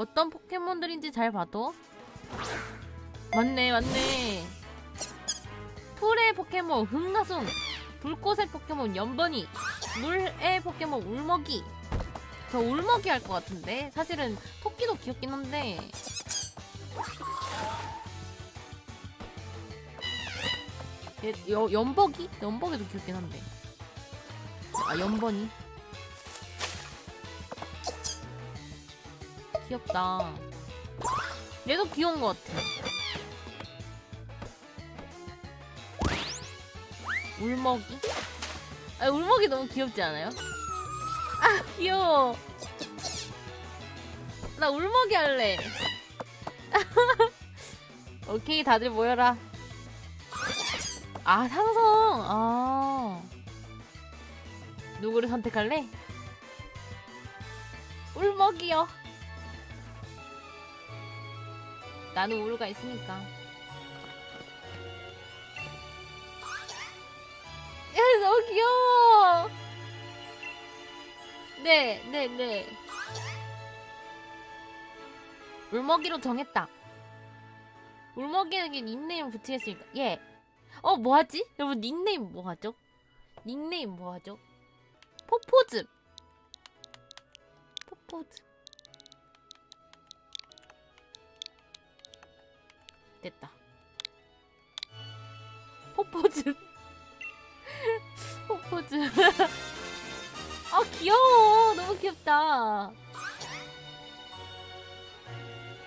어떤 포켓몬들인지 잘 봐도. 맞네 맞네. 풀의 포켓몬 흑나숭 불꽃의 포켓몬 연번이 물의 포켓몬 울먹이. 저 울먹이 할 것 같은데? 사실은 토끼도 귀엽긴 한데. 얘, 여, 연버기? 연버기도 귀엽긴 한데. 아 연번이 귀엽다. 얘도 귀여운 것 같아. 울먹이? 아 울먹이 너무 귀엽지 않아요? 아 귀여워. 나 울먹이 할래. 오케이 다들 모여라. 아 상성. 아. 누구를 선택할래? 울먹이요 나는 우루가 있으니까 야 너무 귀여워 네, 네, 네. 울먹이로 정했다. 울먹이에게 닉네임 붙이겠으니까. 예. 어, 뭐 하지? 여러분, 닉네임 뭐 하죠? 닉네임 뭐 하죠? 포포즈. 포포즈. 됐다. 포포즈. 포포즈. 아 귀여워 너무 귀엽다